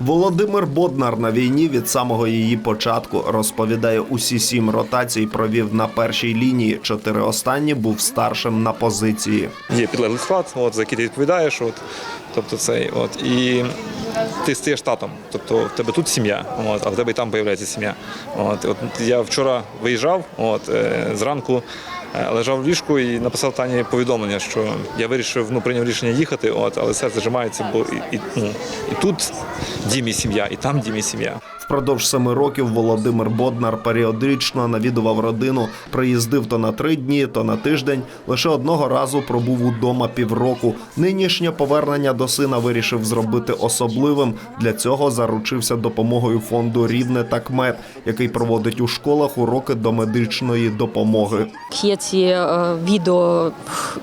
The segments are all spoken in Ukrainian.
Володимир Боднар на війні від самого її початку розповідає, усі сім ротацій провів на першій лінії. Чотири останні був старшим на позиції. Є підлеглий склад, от, за який ти відповідаєш. От, тобто цей, от, і ти стаєш татом. Тобто в тебе тут сім'я, от, а в тебе і там з'являється сім'я. От, от, я вчора виїжджав от, е, зранку. Е, Лежав в ліжку і написав Тані повідомлення, що я вирішив, ну прийняв рішення їхати, от, але серце зжимається, бо і, і, ну, і тут дім і сім'я, і там дім і сім'я. Впродовж семи років Володимир Боднар періодично навідував родину, приїздив то на три дні, то на тиждень. Лише одного разу пробув удома півроку. Нинішнє повернення до сина вирішив зробити особливим. Для цього заручився допомогою фонду Рівне та КМЕД, який проводить у школах уроки до медичної допомоги. Є ці е, відео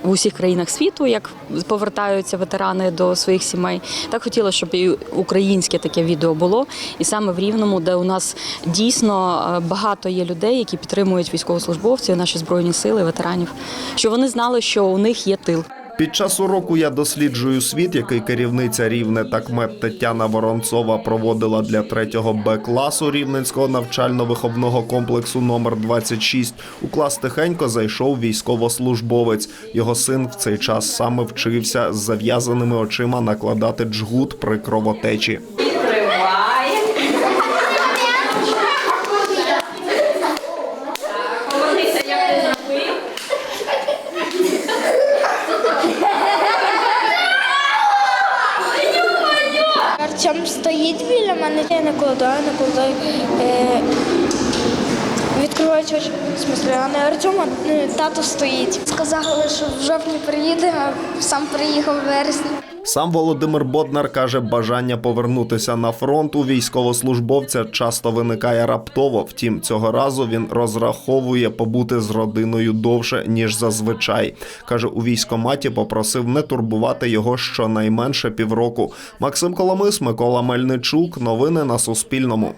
в усіх країнах світу, як повертаються ветерани до своїх сімей. Так хотіла, щоб і українське таке відео було. І саме в Рівному, де у нас дійсно е, багато є людей, які підтримують військовослужбовців, наші збройні сили, ветеранів, що вони знали, що у них є тил. Під час уроку я досліджую світ, який керівниця рівне такмет Тетяна Воронцова проводила для 3 Б класу рівненського навчально-виховного комплексу номер 26 У клас тихенько зайшов військовослужбовець. Його син в цей час саме вчився з зав'язаними очима накладати джгут при кровотечі. Триває. Повернися, як ти зробив. Артем стоїть біля мене, я накладаю, накладаю. Е, відкривають очі. В смысле, а не Артема, е, тато стоїть. Сказали, що в жовтні приїде, а сам приїхав вересні. Сам Володимир Боднар каже, бажання повернутися на фронт у військовослужбовця часто виникає раптово. Втім, цього разу він розраховує побути з родиною довше ніж зазвичай. каже, у військоматі попросив не турбувати його щонайменше півроку. Максим Коломис, Микола Мельничук. Новини на Суспільному.